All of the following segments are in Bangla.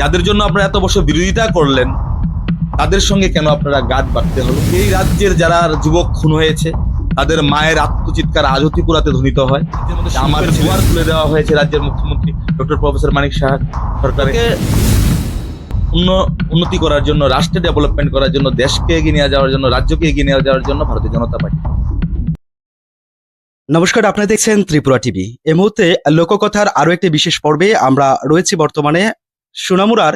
যাদের জন্য আপনারা এত বছর বিরোধিতা করলেন তাদের সঙ্গে কেন আপনারা গাছ বাঁধতে হলো? এই রাজ্যের যারা যুবক খুন হয়েছে তাদের মায়ের আত্মচিৎকার আজও ত্রিপুরাতে ধ্বনিত হয়। আমার দুয়ার খুলে দেওয়া হয়েছে রাজ্যের মুখ্যমন্ত্রী ডক্টর প্রফেসর মানিক সাহা সরকারকে। উন্নতি করার জন্য রাষ্ট্রে ডেভেলপমেন্ট করার জন্য দেশকে এগিয়ে নিয়ে যাওয়ার জন্য রাজ্যকে এগিয়ে নিয়ে যাওয়ার জন্য ভারতীয় জনতা পার্টি। নমস্কার আপনারা দেখছেন ত্রিপুরা টিভি। এই মুহূর্তে লোককথার আরও একটি বিশেষ পর্বে আমরা রয়েছি বর্তমানে। সোনামুরার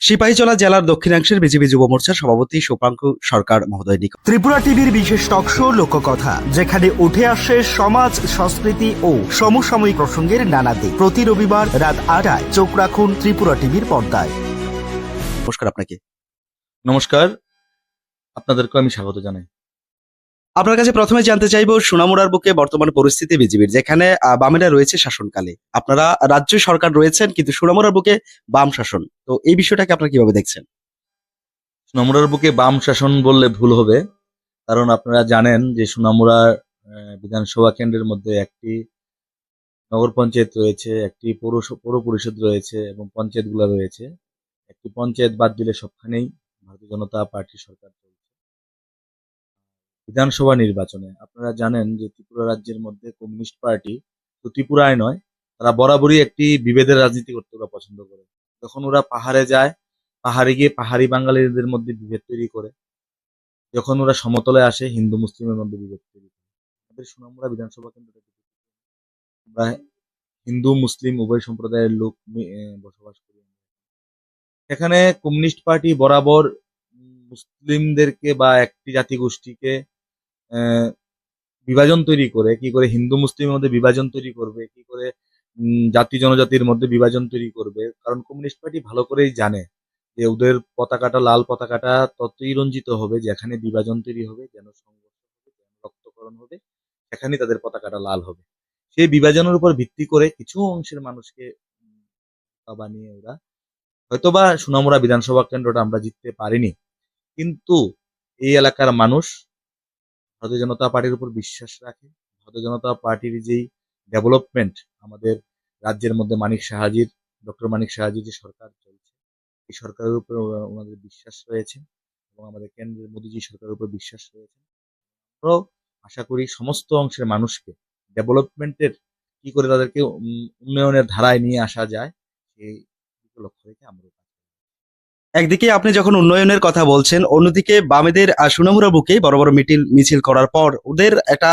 সিপাহীজলা জেলার দক্ষিণাংশের বিজেপি যুব মোর্চার সভাপতি সুপাঙ্কু সরকার মহোদয় নিকট ত্রিপুরা টিভির বিশেষ টকশো লোককথা যেখানে উঠে আসে সমাজ সংস্কৃতি ও সমসাময়িক প্রসঙ্গের নানা দিক। প্রতি রবিবার রাত আটায় চোখ রাখুন ত্রিপুরা টিভির পর্দায়। নমস্কার আপনাকে। নমস্কার। আপনাদেরকে আমি স্বাগত জানাই। আপনার কাছে প্রথমে জানতে চাইব সোনামুড়ার বুকে বর্তমান পরিস্থিতি বিজেপির যেখানে বামেরা রয়েছে শাসনকালে। আপনারা, রাজ্য সরকার রয়েছেন, কিন্তু সোনামুড়ার বুকে বাম শাসন। তো এই বিষয়টাকে আপনারা কীভাবে দেখছেন? সোনামুড়ার বুকে বাম শাসন বললে ভুল হবে, কারণ আপনারা জানেন যে সোনামুড়া বিধানসভা কেন্দ্রের মধ্যে একটি নগর পঞ্চায়েত রয়েছে, একটি পৌর পৌর পরিষদ রয়েছে এবং পঞ্চায়েতগুলো রয়েছে। একটি পঞ্চায়েত বাদ দিলে সবখানেই ভারতীয় জনতা পার্টির সরকার বিধানসভা নির্বাচনে। আপনারা জানেন যে ত্রিপুরা রাজ্যের মধ্যে কমিউনিস্ট পার্টি তো ত্রিপুরায় নয়, তারা বরাবরই একটি বিভেদের রাজনীতি করতে ওরা পছন্দ করে। যখন ওরা পাহাড়ে যায়, পাহাড়ে গিয়ে পাহাড়ি বাঙালিদের মধ্যে বিভেদ তৈরি করে। যখন ওরা সমতলে আসে, হিন্দু মুসলিমের মধ্যে বিভেদ তৈরি করে। আমাদের সোনামুড়া বিধানসভা কেন্দ্রে আমরা হিন্দু, মুসলিম, উভয় সম্প্রদায়ের লোক বসবাস করি। এখানে কমিউনিস্ট পার্টি বরাবর মুসলিমদেরকে বা একটি জাতিগোষ্ঠীকে বিভাজন তৈরি করে, কি করে হিন্দু মুসলিমের মধ্যে বিভাজন তৈরি করবে, কি করে জাতি জনজাতির মধ্যে বিভাজন তৈরি করবে, কারণ কমিউনিস্ট পার্টি ভালো করেই জানে যে ওদের পতাকাটা লাল পতাকাটা ততই রঞ্জিত হবে যেখানে বিভাজন তৈরি হবে, যেন সংঘর্ষ হবে, যেন রক্তকরণ হবে, সেখানে তাদের পতাকাটা লাল হবে। সেই বিভাজনের উপর ভিত্তি করে কিছু অংশের মানুষকে বানিয়ে ওরা হয়তোবা সোনামুড়া বিধানসভা কেন্দ্রটা আমরা জিততে পারিনি, কিন্তু এই এলাকার মানুষ ভারতীয় জনতা পার্টির উপর বিশ্বাস রাখে ভারতীয় জনতা পার্টির যেই ডেভেলপমেন্ট আমাদের রাজ্যের মধ্যে মানিক সাহাজির, ডক্টর মানিক সাহাজির যে সরকার চলছে, এই সরকারের উপর ওনাদের বিশ্বাস রয়েছে এবং আমাদের কেন্দ্রের মোদীজি সরকারের উপর বিশ্বাস রয়েছে আমরাও আশা করি সমস্ত অংশের মানুষকে ডেভেলপমেন্টের কি করে তাদেরকে উন্নয়নের ধারায় নিয়ে আসা যায়, সেই লক্ষ্য রেখে আমরা। একদিকে আপনি যখন উন্নয়নের কথা বলছেন অন্যদিকে বামেদের আহ, সোনামুড়া বুকে বড় বড় মিটিল মিছিল করার পর ওদের একটা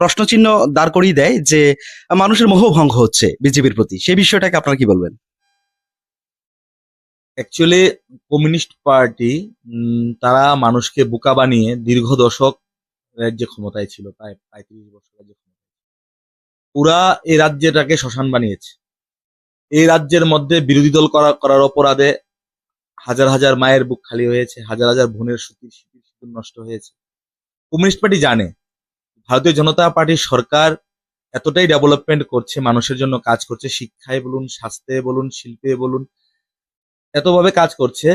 প্রশ্নচিহ্ন দাঁড় করিয়ে দেয় যে মানুষের মোহভঙ্গ হচ্ছে বিজেপির প্রতি। সেই বিষয়টাকে আপনারা কি বলবেন? অ্যাকচুয়ালি কমিউনিস্ট পার্টি তারা মানুষকে বোকা বানিয়ে দীর্ঘ দশক রাজ্যে ক্ষমতায় ছিল প্রায় পঁয়ত্রিশ বছর রাজ্যে ক্ষমতায় পুরা এই রাজ্যটাকে শ্মশান বানিয়েছে। এই রাজ্যের মধ্যে বিরোধী দল করা করার অপরাধে হাজার হাজার মায়ের বুক খালি হয়েছে, হাজার হাজার বোনের সুতির সিঁদুর সিঁদুর নষ্ট হয়েছে। কমিউনিস্ট পার্টি জানে, ভারতীয় জনতা পার্টির সরকার এতটাই ডেভেলপমেন্ট করছে, মানুষের জন্য কাজ করছে, শিক্ষায় বলুন, স্বাস্থ্যে বলুন, শিল্পে বলুন, এতভাবে কাজ করছে।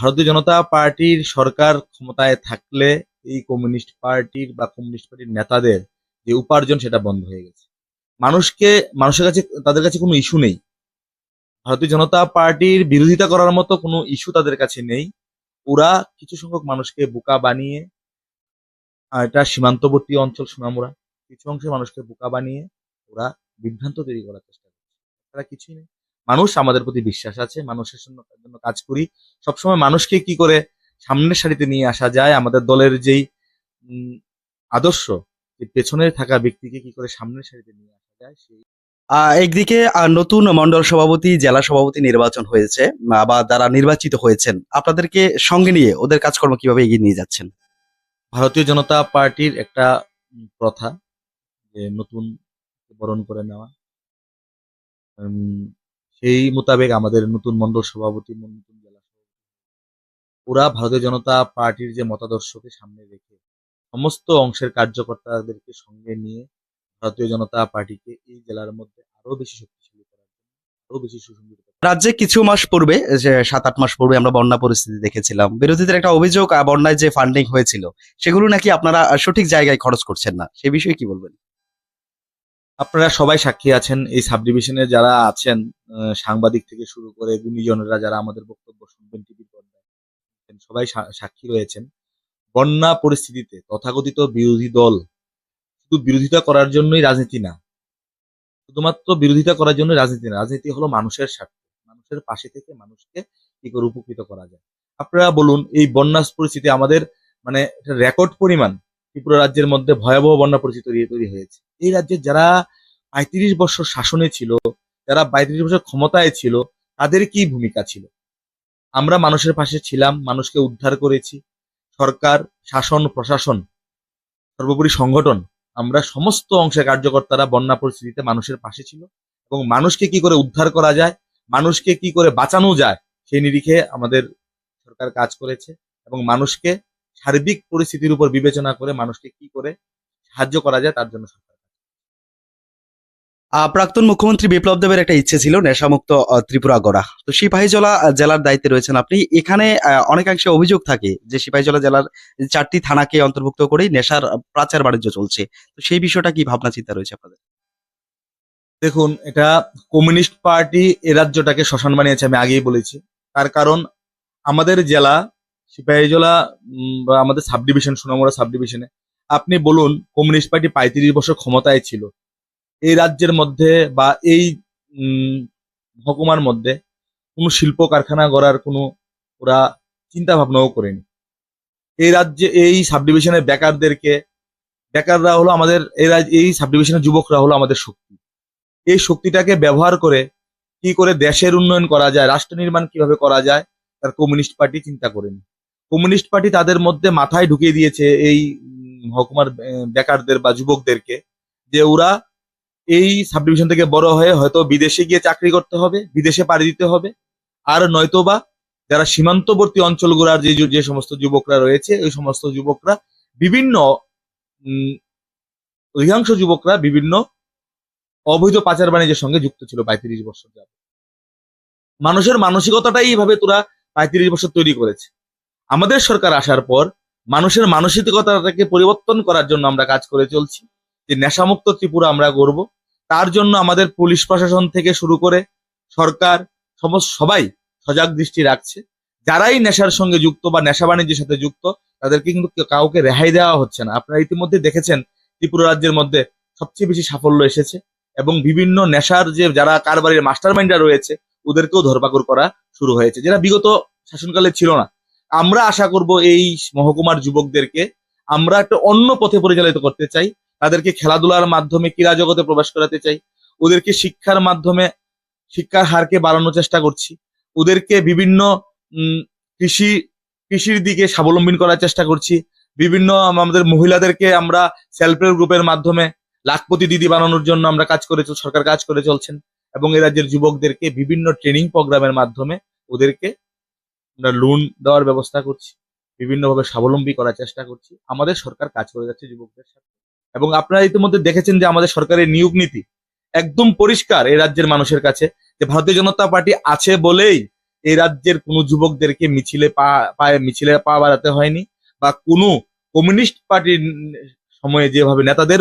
ভারতীয় জনতা পার্টির সরকার ক্ষমতায় থাকলে এই কমিউনিস্ট পার্টির বা কমিউনিস্ট পার্টির নেতাদের যে উপার্জন সেটা বন্ধ হয়ে গেছে। মানুষকে, মানুষের কাছে, তাদের কাছে কোনো ইস্যু নেই। ভারতীয় জনতা পার্টির বিরোধিতা করার মতো কোনো ইস্যু তাদের কাছে নেই। ওরা কিছু সংখ্যক মানুষকে বোকা বানিয়ে এটা সীমান্তবর্তী অঞ্চল সোনামুড়া, কিছু অংশের মানুষকে বোকা বানিয়ে ওরা বিভ্রান্ত তৈরি করার চেষ্টা করছে। তারা কিছুই নেই। মানুষ আমাদের প্রতি বিশ্বাস আছে, মানুষের জন্য কাজ করি। সবসময় মানুষকে কি করে সামনের সারিতে নিয়ে আসা যায়, আমাদের দলের যেই আদর্শ পেছনে থাকা ব্যক্তিকে কি করে সামনের সারিতে নিয়ে আসা যায়, সেই একদিকে নতুন মন্ডল সভাপতি, জেলা সভাপতি নির্বাচন হয়েছে বা যারা নির্বাচিত হয়েছেন, আপনাদেরকে সঙ্গে নিয়ে ওদের কাজকর্ম কীভাবে এগিয়ে নিয়ে যাচ্ছেন? ভারতীয় জনতা পার্টির একটা প্রথা, যে নতুন বরণ করে নেওয়া। সেই মোতাবেক আমাদের নতুন মন্ডল সভাপতি, নতুন জেলা সভাপতি, ওরা ভারতীয় জনতা পার্টির যে মতাদর্শকে সামনে রেখে সমস্ত অংশের কার্যকর্তাদেরকে সঙ্গে নিয়ে ভারতীয় জনতা পার্টিকে এই জেলার মধ্যে আরও বেশি শক্তিশালী করার জন্য আরও বেশি সুসংগঠিত রাজ্যে কিছু মাস পূর্বে যে সাত আট মাস পূর্বে আমরা বন্যা পরিস্থিতি দেখেছিলাম বিরোধীদের একটা অভিযোগ বন্যায় যে ফান্ডিং হয়েছিল সেগুলো নাকি আপনারা সঠিক জায়গায় খরচ করছেন না সে বিষয়ে কি বলবেন? আপনারা সবাই সাক্ষী আছেন এই সাব ডিভিশনে যারা আছেন সাংবাদিক থেকে শুরু করে গুণীজনেরা যারা আমাদের বক্তব্য শুনবেন টিভির পর্দায় সবাই সাক্ষী রয়েছেন। বন্যা পরিস্থিতিতে তথাকথিত বিরোধী দল শুধু বিরোধিতা করার জন্যই রাজনীতি না। শুধুমাত্র বিরোধিতা করার জন্য রাজনীতি না, রাজনীতি হলো মানুষের স্বার্থ। মানুষের পাশে থেকে মানুষকে কি করে উপকৃত করা যায়? আপনারা বলুন, এই বন্যা পরিস্থিতি আমাদের মানে রেকর্ড পরিমাণ ত্রিপুরা রাজ্যের মধ্যে ভয়াবহ বন্যা পরিস্থিতি তৈরি- হয়েছে। এই রাজ্যে যারা পঁয়ত্রিশ বছর শাসনে ছিল, যারা পঁয়ত্রিশ বছর ক্ষমতায় ছিল, তাদের কি ভূমিকা ছিল? আমরা মানুষের পাশে ছিলাম, মানুষকে উদ্ধার করেছি। সরকার, শাসন, প্রশাসন, সর্বোপরি সংগঠন আমরা সমস্ত অংশে কার্যকর্তারা বন্যা পরিস্থিতিতে মানুষের পাশে ছিল এবং মানুষকে কি করে উদ্ধার করা যায়, মানুষকে কি করে বাঁচানো যায়, সেই নিরিখে আমাদের সরকার কাজ করেছে এবং মানুষকে সার্বিক পরিস্থিতির উপর বিবেচনা করে মানুষকে কি করে সাহায্য করা যায় তার জন্য সরকার প্রাক্তন মুখ্যমন্ত্রী বিপ্লব দেবের একটা ইচ্ছে ছিল নেশামুক্ত ত্রিপুরা গড়া। তো সিপাহীজলা জেলার দায়িত্বে রয়েছেন আপনি। এখানে অনেকাংশে অভিযোগ থাকে যে সিপাহীজলা জেলার চারটি থানাকে অন্তর্ভুক্ত করেই নেশার প্রাচার বাণিজ্য চলছে। তো সেই বিষয়টা কি ভাবনা চিন্তা রয়েছে আপনাদের? দেখুন, এটা কমিউনিস্ট পার্টি এ রাজ্যটাকে শ্মশান বানিয়েছে, আমি আগেই বলেছি। তার কারণ, আমাদের জেলা, সিপাহীজলা বা আমাদের সাব ডিভিশন সোনামুড়া সাব ডিভিশনে আপনি বলুন, কমিউনিস্ট পার্টি পঁয়ত্রিশ বছর ক্ষমতায় ছিল। এই রাজ্যের মধ্যে বা এই উম, মহকুমার মধ্যে কোনো শিল্প কারখানা গড়ার কোনো ওরা চিন্তা ভাবনাও করেনি। এই রাজ্যে এই সাব ডিভিশনের বেকারদেরকে বেকাররা হলো আমাদের এই রাজ- এই সাব ডিভিশনের যুবকরা হলো আমাদের শক্তি। এই শক্তিটাকে ব্যবহার করে কি করে দেশের উন্নয়ন করা যায় রাষ্ট্র নির্মাণ কীভাবে করা যায় তার কমিউনিস্ট পার্টি চিন্তা করেনি। কমিউনিস্ট পার্টি তাদের মধ্যে মাথায় ঢুকিয়ে দিয়েছে এই উম, মহকুমার বেকারদের বা যুবকদেরকে যে ওরা এই সাব ডিভিশন থেকে বড় হয়ে হয়তো বিদেশে গিয়ে চাকরি করতে হবে, বিদেশে পাড়ি দিতে হবে। আর নয়তোবা যারা সীমান্তবর্তী অঞ্চলগুলোর যে যে সমস্ত যুবকরা রয়েছে, ওই সমস্ত যুবকরা বিভিন্ন অধিকাংশ যুবকরা বিভিন্ন অবৈধ পাচার বাণিজ্যের সঙ্গে যুক্ত ছিল পঁয়ত্রিশ বছর যাবত মানুষের মানসিকতাটাই এইভাবে তোরা পঁয়ত্রিশ বছর তৈরি করেছে। আমাদের সরকার আসার পর মানুষের মানসিকতাটাকে পরিবর্তন করার জন্য আমরা কাজ করে চলছি। যে নেশামুক্ত ত্রিপুরা আমরা গড়ব, তার জন্য আমাদের পুলিশ প্রশাসন থেকে শুরু করে সরকার, সমস্ত সবাই সজাগ দৃষ্টি রাখছে। যারাই নেশার সঙ্গে যুক্ত বা নেশা বাণিজ্যের সাথে যুক্ত, তাদেরকে কিন্তু কাউকে রেহাই দেওয়া হচ্ছে না। আপনারা ইতিমধ্যে দেখেছেন ত্রিপুরা রাজ্যের মধ্যে সবচেয়ে বেশি সাফল্য এসেছে এবং বিভিন্ন নেশার যে যারা কারবারের মাস্টার মাইন্ডার রয়েছে, ওদেরকেও ধরপাকড় করা শুরু হয়েছে, যেটা বিগত শাসনকালে ছিল না। আমরা আশা করব এই মহকুমার যুবকদেরকে আমরা একটা অন্য পথে পরিচালিত করতে চাই। তাদেরকে খেলাধুলার মাধ্যমে ক্রীড়া জগতে প্রবেশ করাতে চাই। ওদেরকে শিক্ষার মাধ্যমে, শিক্ষার হারকে বাড়ানোর চেষ্টা করছি। ওদেরকে বিভিন্ন কৃষি, কৃষির দিকে স্বাবলম্বী করার চেষ্টা করছি। বিভিন্ন আমাদের মহিলাদেরকে আমরা সেলফ হেল্প গ্রুপের মাধ্যমে লাখপতি দিদি বানানোর জন্য আমরা কাজ করে সরকার কাজ করে চলছেন। এবং এ রাজ্যের যুবকদেরকে বিভিন্ন ট্রেনিং প্রোগ্রামের মাধ্যমে ওদেরকে আমরা লোন দেওয়ার ব্যবস্থা করছি। বিভিন্নভাবে স্বাবলম্বী করার চেষ্টা করছি। আমাদের সরকার কাজ করে যাচ্ছে যুবকদের সাথে। এবং আপনারা ইতিমধ্যে দেখেছেন যে আমাদের সরকারের নিয়োগ নীতি একদম পরিষ্কার এই রাজ্যের মানুষের কাছে, যে ভারতীয় জনতা পার্টি আছে বলেই এই রাজ্যের কোনো যুবকদেরকে মিছিলে পা, পায়ে মিছিলে পা বাড়াতে হয়নি বা কোনো কমিউনিস্ট পার্টির সময়ে যেভাবে নেতাদের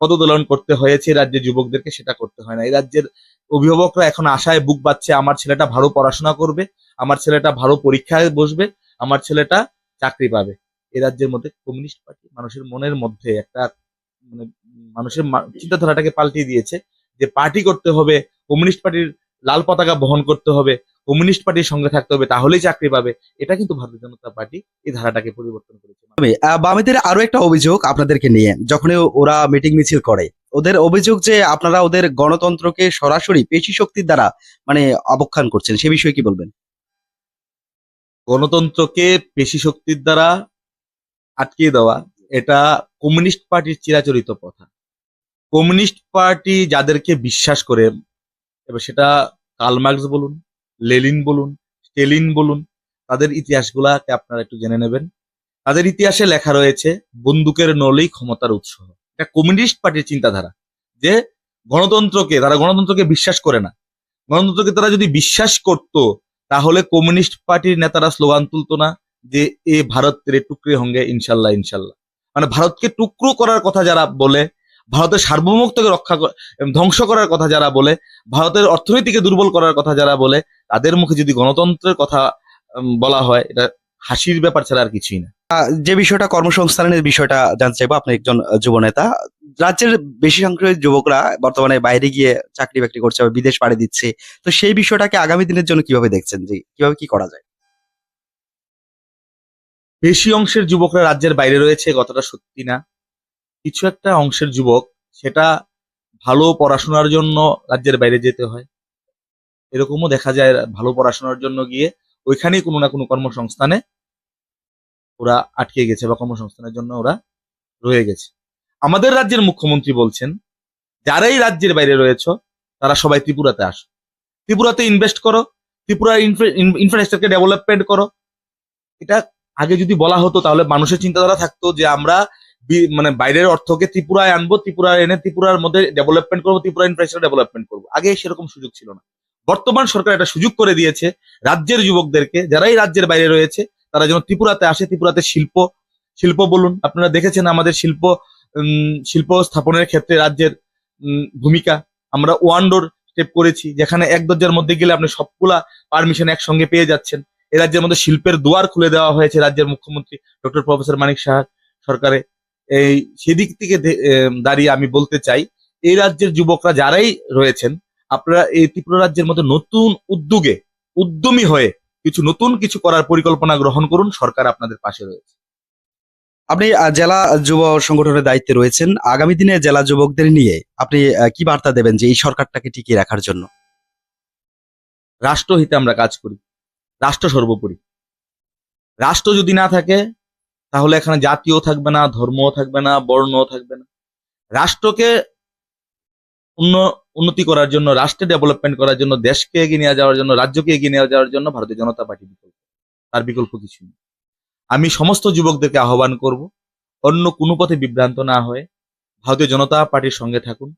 পদদোলন করতে হয়েছে, রাজ্যের যুবকদেরকে সেটা করতে হয় না। এই রাজ্যের অভিভাবকরা এখন আশায় বুক বাচ্ছে আমার ছেলেটা ভালো পড়াশোনা করবে, আমার ছেলেটা ভালো পরীক্ষায় বসবে, আমার ছেলেটা চাকরি পাবে। এই রাজ্যের মধ্যে কমিউনিস্ট পার্টি মানুষের মনের মধ্যে একটা মানুষের চিন্তাধারাটাকে পাল্টিয়ে দিয়েছে যে পার্টি করতে হবে কমিউনিস্ট পার্টির লাল পতাকা বহন করতে হবে কমিউনিস্ট পার্টির সঙ্গে থাকতে হবে তাহলেই চাকরি পাবে। এটা কিন্তু ভারতীয় জনতা পার্টি এই ধারাটাকে পরিবর্তন করেছে। বামেদের আরও একটা অভিযোগ আপনাদেরকে নিয়ে যখন ওরা মিটিং মিছিল করে। ওদের অভিযোগ যে আপনারা ওদের গণতন্ত্রকে সরাসরি পেশি শক্তির দ্বারা মানে অবক্ষান করছেন সে বিষয়ে কি বলবেন? গণতন্ত্রকে পেশি শক্তির দ্বারা আটকিয়ে দেওয়া এটা কমিউনিস্ট পার্টির চিরাচরিত প্রথা। কমিউনিস্ট পার্টি যাদেরকে বিশ্বাস করে, এবার সেটা কালমার্কস বলুন লেলিন বলুন, স্টেলিন বলুন, তাদের ইতিহাসগুলাকে আপনারা একটু জেনে নেবেন। তাদের ইতিহাসে লেখা রয়েছে, বন্দুকের নলেই ক্ষমতার উৎস। এটা কমিউনিস্ট পার্টির চিন্তাধারা। যে গণতন্ত্রকে, তারা গণতন্ত্রকে বিশ্বাস করে না। গণতন্ত্রকে তারা যদি বিশ্বাস করত, তাহলে কমিউনিস্ট পার্টির নেতারা স্লোগান তুলতো না যে, এ ভারত তেরে টুকরে হঙ্গে, ইনশাল্লাহ ইনশাল্লাহ। মানে ভারতকে টুকরো করার কথা যারা বলে, ভারতের সার্বভৌমত্বকে রক্ষা ধ্বংস করার কথা যারা বলে, ভারতের অর্থনীতিকে দুর্বল করার কথা যারা বলে, তাদের মুখে যদি গণতন্ত্রের কথা বলা হয়, এটা হাসির ব্যাপার ছাড়া আর কিছুই না। যে বিষয়টা কর্মসংস্থানের বিষয়টা জানতে চাইব, আপনি একজন যুব নেতা রাজ্যের বেশি সংখ্যক যুবকরা বর্তমানে বাইরে গিয়ে চাকরি বাকরি করছে বিদেশ পাড়ি দিচ্ছে। তো সেই বিষয়টাকে আগামী দিনের জন্য কীভাবে দেখছেন? যে কীভাবে কি করা যায়? বেশি অংশের যুবকরা রাজ্যের বাইরে রয়েছে এ কথাটা সত্যি না। কিছু একটা অংশের যুবক, সেটা ভালো পড়াশোনার জন্য রাজ্যের বাইরে যেতে হয়। এরকমও দেখা যায় ভালো পড়াশোনার জন্য গিয়ে ওইখানেই কোনো না কোনো কর্মসংস্থানে ওরা আটকে গেছে বা কর্মসংস্থানের জন্য ওরা রয়ে গেছে। আমাদের রাজ্যের মুখ্যমন্ত্রী বলছেন, যারাই রাজ্যের বাইরে রয়েছে, তারা সবাই ত্রিপুরাতে আসো। ত্রিপুরাতে ইনভেস্ট করো, ত্রিপুরার ইনফ্রাস্ট্রাকচার ডেভেলপমেন্ট করো। এটা আগে যদি বলা হতো, তাহলে মানুষের চিন্তাধারা থাকতো যে আমরা মানে বাইরের অর্থকে ত্রিপুরায় আনব, ত্রিপুরায় এনে ত্রিপুরার মধ্যে ডেভেলপমেন্ট করব, ত্রিপুরা ইনফ্রাস্ট্রাকচার ডেভেলপমেন্ট করব। আগে সেরকম সুযোগ ছিল না। বর্তমান সরকার একটা সুযোগ করে দিয়েছে রাজ্যের যুবকদেরকে, যারাই রাজ্যের বাইরে রয়েছে, তারা যেন ত্রিপুরাতে আসে, ত্রিপুরাতে শিল্প শিল্প বলুন। আপনারা দেখেছেন আমাদের শিল্প শিল্প স্থাপনের ক্ষেত্রে রাজ্যের ভূমিকা। আমরা ওয়ান ডোর স্টেপ করেছি, যেখানে এক দরজার মধ্যে গেলে আপনি সবগুলা পারমিশন একসঙ্গে পেয়ে যাচ্ছেন। এ রাজ্যের মধ্যে শিল্পের দুয়ার খুলে দেওয়া হয়েছে রাজ্যের মুখ্যমন্ত্রী ডক্টর প্রফেসর মানিক সাহা সরকারে। এই সেদিক থেকে দাঁড়িয়ে আমি বলতে চাই এই রাজ্যের যুবকরা যারাই রয়েছেন আপনারা এই ত্রিপুরা রাজ্যের মধ্যে নতুন উদ্যোগে উদ্যমী হয়ে কিছু নতুন কিছু করার পরিকল্পনা গ্রহণ করুন সরকার আপনাদের পাশে রয়েছে। আপনি জেলা যুব সংগঠনের দায়িত্বে রয়েছেন। আগামী দিনে জেলা যুবকদের নিয়ে আপনি কি বার্তা দেবেন যে এই সরকারটাকে টিকিয়ে রাখার জন্য? রাষ্ট্রহিতে আমরা কাজ করি। রাষ্ট্র সর্বোপরি। রাষ্ট্র যদি না থাকে, তাহলে এখানে জাতীয় থাকবে না, ধর্মও থাকবে না, বর্ণও থাকবে না। রাষ্ট্রকে উন্ন- উন্নতি করার জন্য, রাষ্ট্রে ডেভেলপমেন্ট করার জন্য, দেশকে এগিয়ে নিয়ে যাওয়ার জন্য, রাজ্যকে এগিয়ে নিয়ে যাওয়ার জন্য ভারতীয় জনতা পার্টি বিকল্প। তার বিকল্প কিছু নেই। আমি সমস্ত যুবকদেরকে আহ্বান করব, অন্য কোনো পথে বিভ্রান্ত না হয়ে ভারতীয় জনতা পার্টির সঙ্গে থাকুন,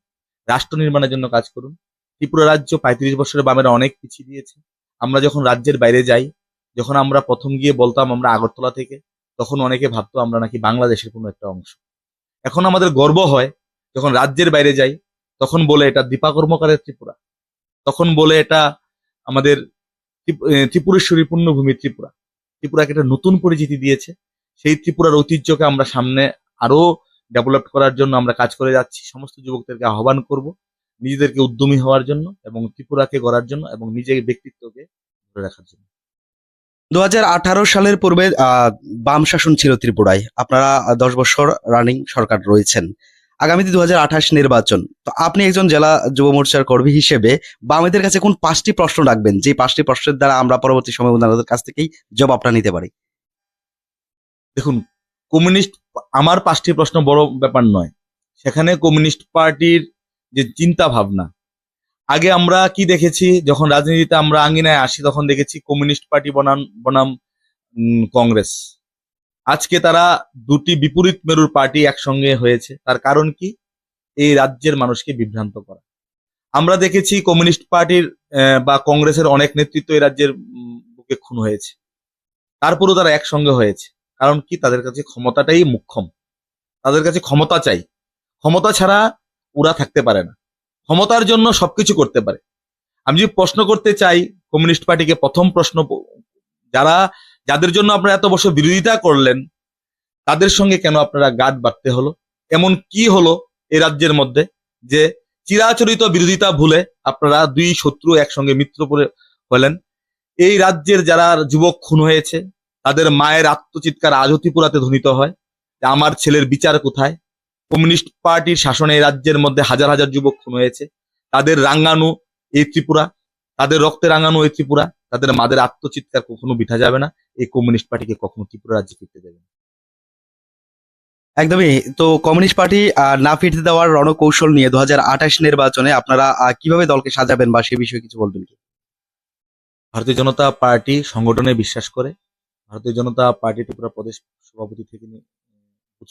রাষ্ট্র নির্মাণের জন্য কাজ করুন। ত্রিপুরা রাজ্য পঁয়ত্রিশ বছরের বামেরা অনেক পিছিয়ে দিয়েছে। আমরা যখন রাজ্যের বাইরে যাই, যখন আমরা প্রথম গিয়ে বলতাম আমরা আগরতলা থেকে, তখন অনেকে ভাবতো আমরা নাকি বাংলাদেশের কোনো একটা অংশ। এখন আমাদের গর্ব হয়, যখন রাজ্যের বাইরে যাই, তখন বলে এটা দীপা কর্মকারের ত্রিপুরা। তখন বলে এটা আমাদের ত্রিপুরেশ্বরী পূর্ণভূমি ত্রিপুরা। ত্রিপুরাকে একটা নতুন পরিচিতি দিয়েছে। সেই ত্রিপুরার ঐতিহ্যকে আমরা সামনে আরও ডেভেলপ করার জন্য আমরা কাজ করে যাচ্ছি। সমস্ত যুবকদেরকে আহ্বান করব নিজেদেরকে উদ্যমী হওয়ার জন্য এবং ত্রিপুরাকে গড়ার জন্য এবং নিজের ব্যক্তিত্বকে রাখার জন্য। দু সালের পূর্বে বাম শাসন ছিল ত্রিপুরায়। আপনারা দশ বছর রানিং সরকার রয়েছেন। আগামীতে দুই হাজার আঠাশ নির্বাচন। তো আপনি একজন জেলা যুব মোর্চার কর্মী হিসেবে বামেদের কাছে কোন পাঁচটি প্রশ্ন রাখবেন? যে পাঁচটি প্রশ্নের দ্বারা আমরা পরবর্তী সময় ওনাদের কাছ থেকেই জবাবটা নিতে পারি। দেখুন, কমিউনিস্ট, আমার পাঁচটি প্রশ্ন বড় ব্যাপার নয়। সেখানে কমিউনিস্ট পার্টির যে চিন্তা ভাবনা আগে আমরা কি দেখেছি? যখন রাজনীতিতে আমরা আঙ্গিনায় আসি, তখন দেখেছি কমিউনিস্ট পার্টি বনাম বনাম কংগ্রেস। আজকে তারা দুটি বিপরীত মেরুর পার্টি একসঙ্গে হয়েছে। তার কারণ কি? এই রাজ্যের মানুষকে বিভ্রান্ত করা। আমরা দেখেছি কমিউনিস্ট পার্টির বা কংগ্রেসের অনেক নেতৃত্ব এই রাজ্যের বুকে খুন হয়েছে। তারপরেও তারা একসঙ্গে হয়েছে। কারণ কি? তাদের কাছে ক্ষমতাটাই মুখ্যম। তাদের কাছে ক্ষমতা চাই। ক্ষমতা ছাড়া ওরা থাকতে পারে না। ক্ষমতার জন্য সবকিছু করতে পারে। আমি যদি প্রশ্ন করতে চাই, কমিউনিস্ট পার্টিকে প্রথম প্রশ্ন যারা, যাদের জন্য আপনারা এত বছর বিরোধিতা করলেন, তাদের সঙ্গে কেন আপনারা গাদ বাড়তে হলো? এমন কি হলো এই রাজ্যের মধ্যে যে চিরাচরিত বিরোধিতা ভুলে আপনারা দুই শত্রু একসঙ্গে মিত্র হলেন? এই রাজ্যের যারা যুবক খুন হয়েছে, তাদের মায়ের আত্মচিৎকার আজও ত্রিপুরাতে ধ্বনিত হয়। আমার ছেলের বিচার কোথায়? কমিউনিস্ট পার্টির শাসনে রাজ্যের মধ্যে হাজার হাজার যুবক খুন হয়েছে। তাদের রাঙ্গানু এই ত্রিপুরা তাদের রক্তে রাঙানো এই ত্রিপুরা তাদের মাদের আত্মচিৎকার কখনো বিঠা যাবে না। এই কমিউনিস্ট পার্টিকে কখনো ত্রিপুরা রাজ্যে ফিরতে দেবে না। একদমই। তো কমিউনিস্ট পার্টি না ফিরতে দেওয়ার রণকৌশল নিয়ে দু হাজার আঠাশ নির্বাচনে আপনারা কীভাবে দলকে সাজাবেন বা সে বিষয়ে কিছু বলবেন কি? ভারতীয় জনতা পার্টি সংগঠনে বিশ্বাস করে। ভারতীয় জনতা পার্টি ত্রিপুরা প্রদেশ সভাপতি থেকে নিয়ে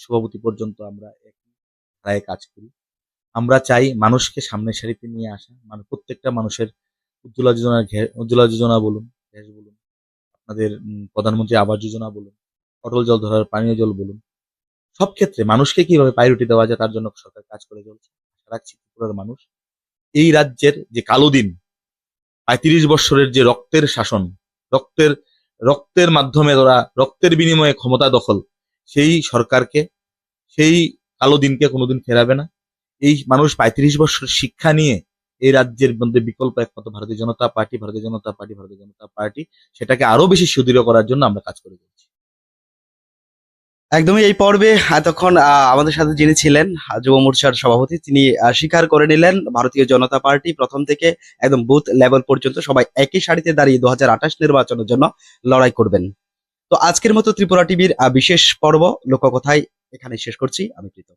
সভাপতি পর্যন্ত আমরা এক ধারায় কাজ করি। আমরা চাই মানুষকে সামনের সারিতে নিয়ে আসা। মানে প্রত্যেকটা মানুষের উজ্জ্বলা যোজনা উজ্জ্বলা যোজনা বলুন গ্যাস বলুন, আপনাদের প্রধানমন্ত্রী আবাস যোজনা বলুন, অটল জল ধরার পানীয় জল বলুন, সব ক্ষেত্রে মানুষকে কীভাবে প্রায়োরিটি দেওয়া যায় তার জন্য সরকার কাজ করে চলছে। রাখছি ত্রিপুরার মানুষ, এই রাজ্যের যে কালো দিন, পঁয়ত্রিশ বৎসরের যে রক্তের শাসন, রক্তের রক্তের মাধ্যমে ওরা রক্তের বিনিময়ে ক্ষমতা দখল, সেই সরকারকে, সেই কালো দিনকে কোনোদিন ফেরাবে না। এই মানুষ পঁয়ত্রিশ বছর শিক্ষা নিয়ে এই রাজ্যের মধ্যে বিকল্প একমাত্র ভারতীয় জনতা পার্টি, ভারতীয় জনতা পার্টি, ভারতীয় জনতা পার্টি, সেটাকে আরও বেশি সুদৃঢ় করার জন্য আমরা কাজ করে যাচ্ছি। একদমই এই পর্বে এতক্ষণ আমাদের সাথে যিনি ছিলেন, যুব মোর্চার সভাপতি, তিনি স্বীকার করে নিলেন ভারতীয় জনতা পার্টি প্রথম থেকে একদম বুথ লেভেল পর্যন্ত সবাই একই সারিতে দাঁড়িয়ে দু হাজার আঠাশ নির্বাচনের জন্য লড়াই করবেন। তো আজকের মতো ত্রিপুরা টিভির বিশেষ পর্ব, লোককথায় এখানে শেষ করছি আমি প্রীতম।